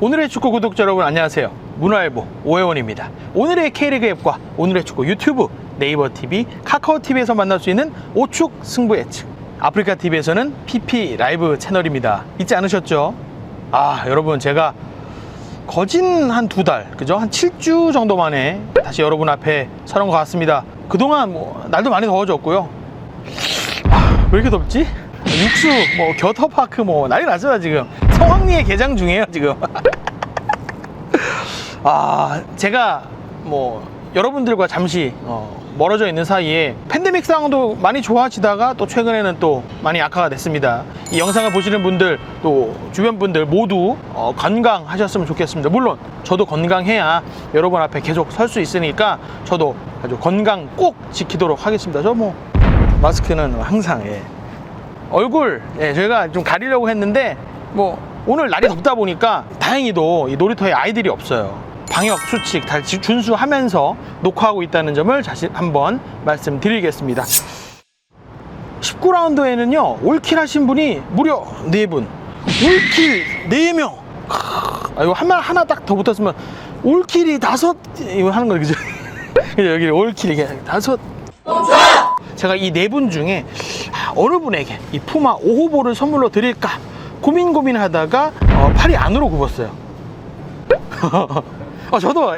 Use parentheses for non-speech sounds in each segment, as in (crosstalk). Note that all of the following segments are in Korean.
오늘의 축구 구독자 여러분 안녕하세요. 문화일보 오해원입니다. 오늘의 K리그 앱과 오늘의 축구 유튜브, 네이버 TV, 카카오 TV에서 만날 수 있는 오축 승부 예측. 아프리카 TV에서는 PP 라이브 채널입니다. 잊지 않으셨죠? 아 여러분 제가 거진 한 두 달, 그죠? 한 7주 정도 만에 다시 여러분 앞에 서는 것 같습니다. 그동안 뭐 날도 많이 더워졌고요. 아, 왜 이렇게 덥지? 육수, 뭐 겨터파크 뭐 난리 났잖아 지금. 성황리에 개장 중이에요 지금. (laughs) 아 제가 뭐 여러분들과 잠시 어, 멀어져 있는 사이에 팬데믹 상황도 많이 좋아지다가 또 최근에는 또 많이 악화가 됐습니다. 이 영상을 보시는 분들 또 주변 분들 모두 어, 건강하셨으면 좋겠습니다. 물론 저도 건강해야 여러분 앞에 계속 설 수 있으니까 저도 아주 건강 꼭 지키도록 하겠습니다. 저 뭐 마스크는 항상 예. 얼굴 예, 저희가 좀 가리려고 했는데 뭐 오늘 날이 덥다 보니까 다행히도 이 놀이터에 아이들이 없어요. 방역 수칙 다 지- 준수하면서 녹화하고 있다는 점을 다시 한번 말씀드리겠습니다. 19라운드에는요 올킬 하신 분이 무려 4분 올킬 4명 아 이거 한말 하나 딱 더 붙었으면 올킬이 다섯 이거 하는 거 (laughs) 그죠? 여기 올킬이 이게 다섯 제가 이 네 분 중에 아, 어느 분에게 이 푸마 5호볼을 선물로 드릴까 고민 고민하다가 어, 팔이 안으로 굽었어요. (laughs) 어, 저도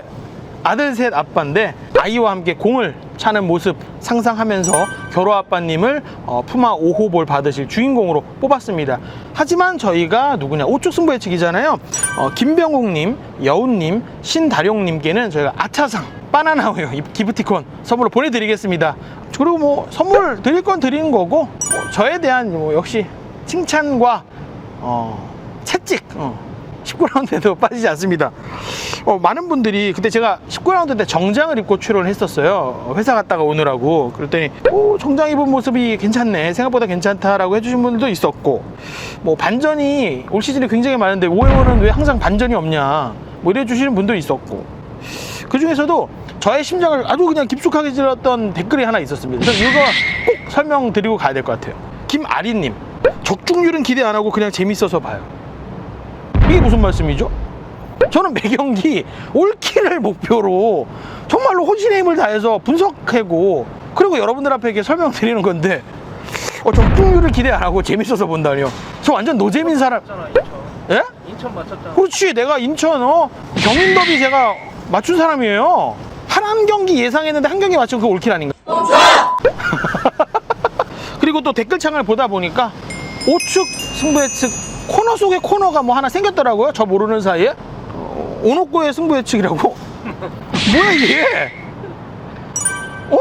아들 셋 아빠인데 아이와 함께 공을 차는 모습 상상하면서 결호 아빠님을 어, 푸마 5호 볼 받으실 주인공으로 뽑았습니다. 하지만 저희가 누구냐 오축 승부 예측이잖아요. 어, 김병욱님, 여운님, 신다룡님께는 저희가 아차상 바나나 우유 이 기프티콘 선물로 보내드리겠습니다. 그리고 뭐 선물 드릴 건 드리는 거고 뭐 저에 대한 뭐 역시 칭찬과 어, 채찍 어, 19라운드에도 (laughs) 빠지지 않습니다. 어, 많은 분들이 그때 제가 19라운드 때 정장을 입고 출연을 했었어요. 어, 회사 갔다가 오느라고. 그랬더니 오, 정장 입은 모습이 괜찮네. 생각보다 괜찮다라고 해주신 분들도 있었고 뭐 반전이 올 시즌에 굉장히 많은데 오해원은 왜 항상 반전이 없냐 뭐 이래 주시는 분도 있었고 그 중에서도 저의 심장을 아주 그냥 깊숙하게 찔렀던 댓글이 하나 있었습니다. 그래서 이거 꼭 설명드리고 가야 될 것 같아요. 김아리님 적중률은 기대 안 하고 그냥 재밌어서 봐요. 이게 무슨 말씀이죠? 저는 매 경기 올킬을 목표로 정말로 혼신의 힘을 다해서 분석하고 그리고 여러분들 앞에 이렇게 설명드리는 건데 어, 적중률을 기대 안 하고 재밌어서 본다니요. 저 완전 노재민 사람. 맞췄잖아 인천 예? 인천 맞췄잖아 그렇지. 내가 인천 어 경인 더비 제가 맞춘 사람이에요. 한한 경기 예상했는데 한 경기 맞춘 그 올킬 아닌가? (laughs) 그리고 또 댓글창을 보다 보니까 오축 승부 예측 코너 속에 코너가 뭐 하나 생겼더라고요. 저 모르는 사이에 어, 오노코의 승부 예측이라고. (laughs) 뭐야 이게? 어?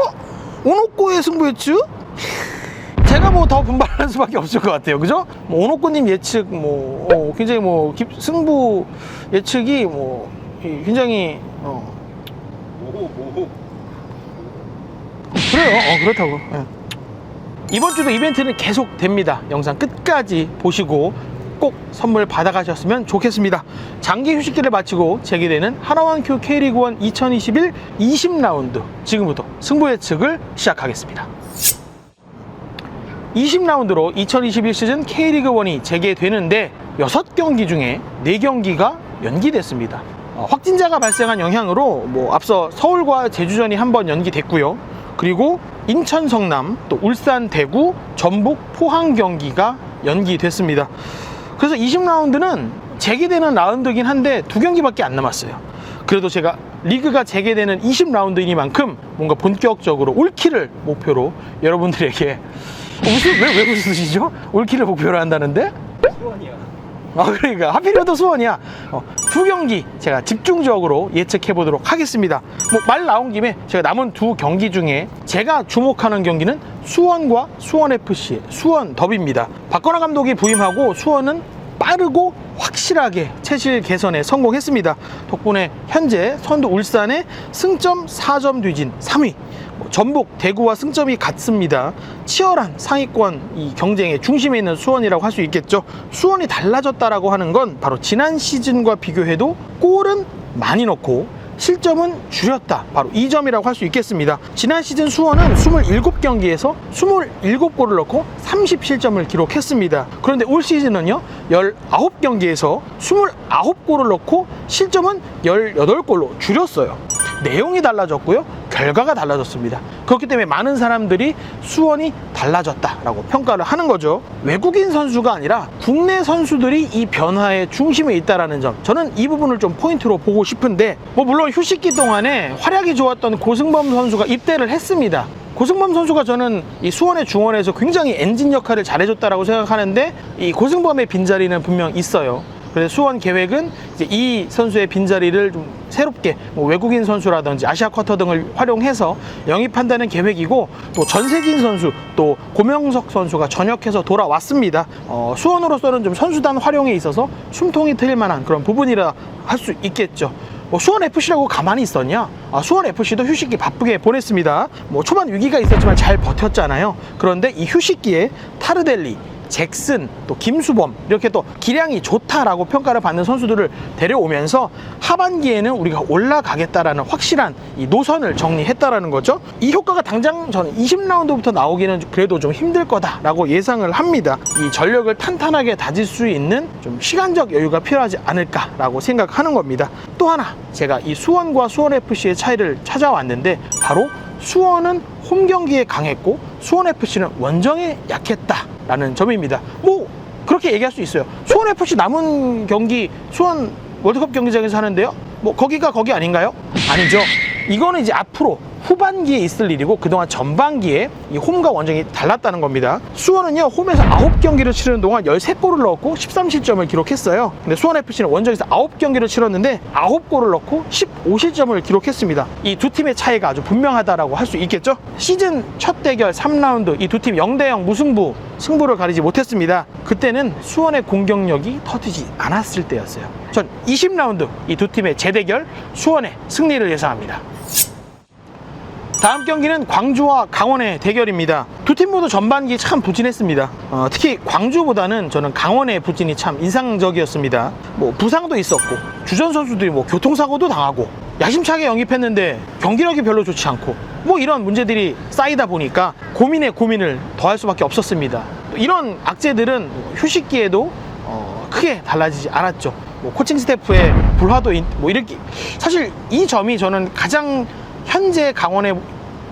오노코의 승부 예측? 제가 뭐 더 분발하는 수밖에 없을 것 같아요. 그죠? 뭐 오노코님 예측, 뭐, 어, 굉장히 뭐, 깁- 승부 예측이 뭐, 이- 굉장히, 어, 그래요. 어, 그렇다고. 예. 이번 주도 이벤트는 계속 됩니다. 영상 끝까지 보시고 꼭 선물 받아가셨으면 좋겠습니다. 장기 휴식기를 마치고 재개되는 하나원 큐 K리그1 2021 20라운드 지금부터 승부 예측을 시작하겠습니다. 20라운드로 2021 시즌 K리그1이 재개되는데 6경기 중에 4경기가 연기됐습니다. 어, 확진자가 발생한 영향으로 뭐 앞서 서울과 제주전이 한 번 연기됐고요. 그리고 인천 성남, 또 울산 대구, 전북 포항 경기가 연기됐습니다. 그래서 20라운드는 재개되는 라운드긴 한데 두 경기밖에 안 남았어요. 그래도 제가 리그가 재개되는 20라운드이니만큼 뭔가 본격적으로 올킬을 목표로 여러분들에게 (laughs) 어, 무슨 왜, 왜 웃으시죠? 올킬을 목표로 한다는데? 수원이야 아 그러니까 하필이면 또 수원이야. 어, 두 경기 제가 집중적으로 예측해 보도록 하겠습니다. 뭐 말 나온 김에 제가 남은 두 경기 중에 제가 주목하는 경기는 수원과 수원FC 수원 더비입니다. 박건화 감독이 부임하고 수원은 빠르고 확실하게 체질 개선에 성공했습니다 덕분에 현재 선두 울산의 승점 4점 뒤진 3위 뭐 전북, 대구와 승점이 같습니다. 치열한 상위권 이 경쟁의 중심에 있는 수원이라고 할 수 있겠죠. 수원이 달라졌다라고 하는 건 바로 지난 시즌과 비교해도 골은 많이 넣고 실점은 줄였다. 바로 이 점이라고 할 수 있겠습니다. 지난 시즌 수원은 27경기에서 27골을 넣고 30실점을 기록했습니다. 그런데 올 시즌은요, 19경기에서 29골을 넣고 실점은 18골로 줄였어요. 내용이 달라졌고요. 결과가 달라졌습니다. 그렇기 때문에 많은 사람들이 수원이 달라졌다라고 평가를 하는 거죠. 외국인 선수가 아니라 국내 선수들이 이 변화의 중심에 있다라는 점. 저는 이 부분을 좀 포인트로 보고 싶은데, 뭐 물론 휴식기 동안에 활약이 좋았던 고승범 선수가 입대를 했습니다. 고승범 선수가 저는 이 수원의 중원에서 굉장히 엔진 역할을 잘해줬다라고 생각하는데 이 고승범의 빈자리는 분명 있어요. 그래서 수원 계획은 이 선수의 빈자리를 좀 새롭게 뭐 외국인 선수라든지 아시아 쿼터 등을 활용해서 영입한다는 계획이고 또 전세진 선수 또 고명석 선수가 전역해서 돌아왔습니다. 어, 수원으로서는 좀 선수단 활용에 있어서 숨통이 트일 만한 그런 부분이라 할 수 있겠죠. 뭐 수원 FC라고 가만히 있었냐? 아, 수원 FC도 휴식기 바쁘게 보냈습니다. 뭐 초반 위기가 있었지만 잘 버텼잖아요. 그런데 이 휴식기에 타르델리, 잭슨, 또 김수범 이렇게 또 기량이 좋다라고 평가를 받는 선수들을 데려오면서 하반기에는 우리가 올라가겠다라는 확실한 이 노선을 정리했다라는 거죠. 이 효과가 당장 저는 20라운드부터 나오기는 그래도 좀 힘들 거다라고 예상을 합니다. 이 전력을 탄탄하게 다질 수 있는 좀 시간적 여유가 필요하지 않을까라고 생각하는 겁니다. 또 하나 제가 이 수원과 수원 FC의 차이를 찾아왔는데 바로 수원은 홈 경기에 강했고 수원 FC는 원정에 약했다 라는 점입니다. 뭐 그렇게 얘기할 수 있어요. 수원 FC 남은 경기 수원 월드컵 경기장에서 하는데요. 뭐 거기가 거기 아닌가요? 아니죠. 이거는 이제 앞으로 후반기에 있을 일이고 그동안 전반기에 이 홈과 원정이 달랐다는 겁니다. 수원은요 홈에서 9경기를 치르는 동안 13골을 넣었고 13실점을 기록했어요. 근데 수원FC는 원정에서 9경기를 치렀는데 9골을 넣고 15실점을 기록했습니다. 이 두 팀의 차이가 아주 분명하다라고 할 수 있겠죠? 시즌 첫 대결 3라운드 이 두 팀 0대0 무승부 승부를 가리지 못했습니다. 그때는 수원의 공격력이 터지지 않았을 때였어요. 전 20라운드 이 두 팀의 재대결 수원의 승리를 예상합니다. 다음 경기는 광주와 강원의 대결입니다. 두 팀 모두 전반기 참 부진했습니다. 어, 특히 광주보다는 저는 강원의 부진이 참 인상적이었습니다. 뭐 부상도 있었고 주전 선수들이 뭐 교통사고도 당하고 야심차게 영입했는데 경기력이 별로 좋지 않고 뭐 이런 문제들이 쌓이다 보니까 고민에 고민을 더할 수밖에 없었습니다. 이런 악재들은 휴식기에도 어, 크게 달라지지 않았죠. 뭐 코칭 스태프의 불화도 있- 뭐 이렇게 사실 이 점이 저는 가장 현재 강원의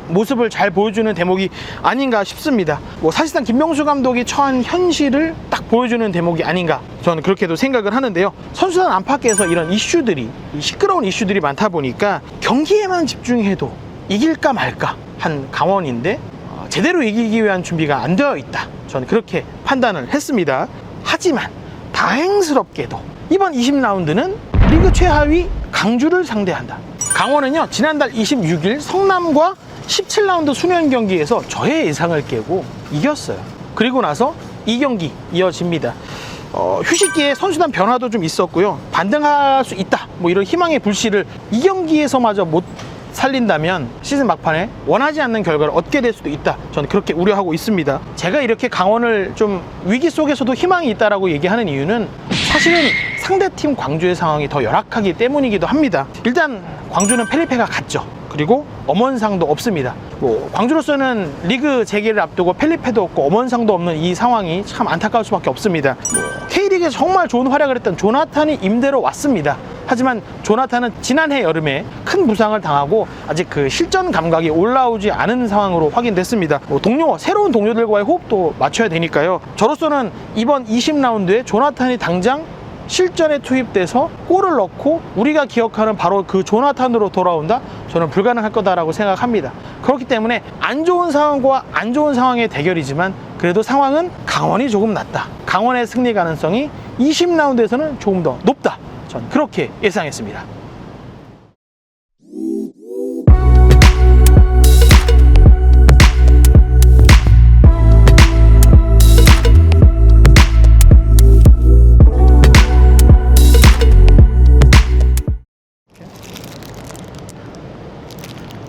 모습을 잘 보여주는 대목이 아닌가 싶습니다. 뭐 사실상 김명수 감독이 처한 현실을 딱 보여주는 대목이 아닌가 저는 그렇게도 생각을 하는데요. 선수단 안팎에서 이런 이슈들이 이 시끄러운 이슈들이 많다 보니까 경기에만 집중해도 이길까 말까 한 강원인데 어, 제대로 이기기 위한 준비가 안 되어 있다. 저는 그렇게 판단을 했습니다. 하지만 다행스럽게도 이번 20라운드는 리그 최하위 강주를 상대한다. 강원은요 지난달 26일 성남과 17라운드 수면 경기에서 저의 예상을 깨고 이겼어요. 그리고 나서 이 경기 이어집니다. 어, 휴식기에 선수단 변화도 좀 있었고요. 반등할 수 있다. 뭐 이런 희망의 불씨를 이 경기에서마저 못 살린다면 시즌 막판에 원하지 않는 결과를 얻게 될 수도 있다. 저는 그렇게 우려하고 있습니다. 제가 이렇게 강원을 좀 위기 속에서도 희망이 있다라고 얘기하는 이유는 사실은 상대팀 광주의 상황이 더 열악하기 때문이기도 합니다. 일단 광주는 펠리페가 갔죠. 그리고 엄원상도 없습니다. 뭐 광주로서는 리그 재개를 앞두고 펠리페도 없고 엄원상도 없는 이 상황이 참 안타까울 수밖에 없습니다. 뭐 K리그에 정말 좋은 활약을 했던 조나탄이 임대로 왔습니다. 하지만 조나탄은 지난해 여름에 큰 부상을 당하고 아직 그 실전 감각이 올라오지 않은 상황으로 확인됐습니다. 뭐 동료 새로운 동료들과의 호흡도 맞춰야 되니까요. 저로서는 이번 20라운드에 조나탄이 당장 실전에 투입돼서 골을 넣고 우리가 기억하는 바로 그 조나탄으로 돌아온다? 저는 불가능할 거다라고 생각합니다. 그렇기 때문에 안 좋은 상황과 안 좋은 상황의 대결이지만 그래도 상황은 강원이 조금 낫다. 강원의 승리 가능성이 20라운드에서는 조금 더 높다. 전 그렇게 예상했습니다.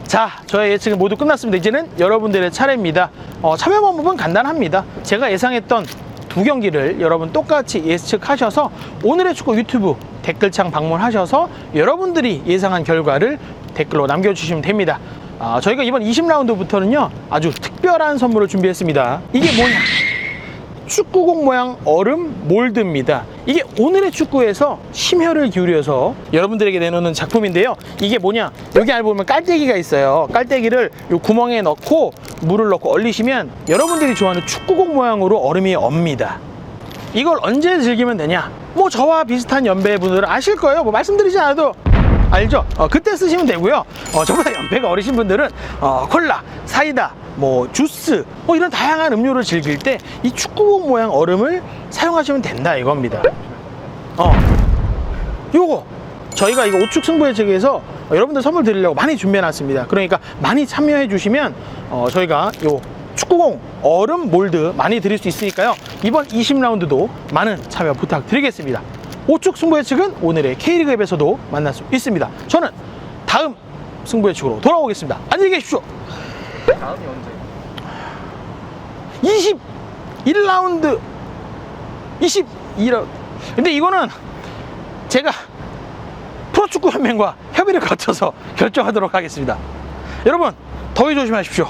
자, 저의 예측은 모두 끝났습니다. 이제는 여러분들의 차례입니다. 어, 참여 방법은 간단합니다. 제가 예상했던 두 경기를 여러분 똑같이 예측하셔서 오늘의 축구 유튜브 댓글창 방문하셔서 여러분들이 예상한 결과를 댓글로 남겨주시면 됩니다. 아, 저희가 이번 20라운드부터는요 아주 특별한 선물을 준비했습니다. 이게 뭐냐? 축구공 모양 얼음 몰드입니다. 이게 오늘의 축구에서 심혈을 기울여서 여러분들에게 내놓는 작품인데요. 이게 뭐냐? 여기 알 보면 깔때기가 있어요. 깔때기를 요 구멍에 넣고 물을 넣고 얼리시면 여러분들이 좋아하는 축구공 모양으로 얼음이 옵니다. 이걸 언제 즐기면 되냐? 뭐 저와 비슷한 연배 분들은 아실 거예요. 뭐 말씀드리지 않아도 알죠? 어, 그때 쓰시면 되고요. 어, 저보다 연배가 어리신 분들은 어, 콜라, 사이다, 뭐 주스, 뭐 이런 다양한 음료를 즐길 때 이 축구공 모양 얼음을 사용하시면 된다 이겁니다. 어, 요거 저희가 이거 오축 승부의 책에서 여러분들 선물 드리려고 많이 준비해놨습니다. 그러니까 많이 참여해 주시면 어, 저희가 요 축구공 얼음 몰드 많이 드릴 수 있으니까요. 이번 20라운드도 많은 참여 부탁드리겠습니다. 오축 승부의 측은 오늘의 K리그 앱에서도 만날 수 있습니다. 저는 다음 승부의 측으로 돌아오겠습니다. 안녕히 계십시오. 다음이 언제? 21라운드 22라운드 근데 이거는 제가 프로축구 연맹과 협의를 거쳐서 결정하도록 하겠습니다 여러분 더위 조심하십시오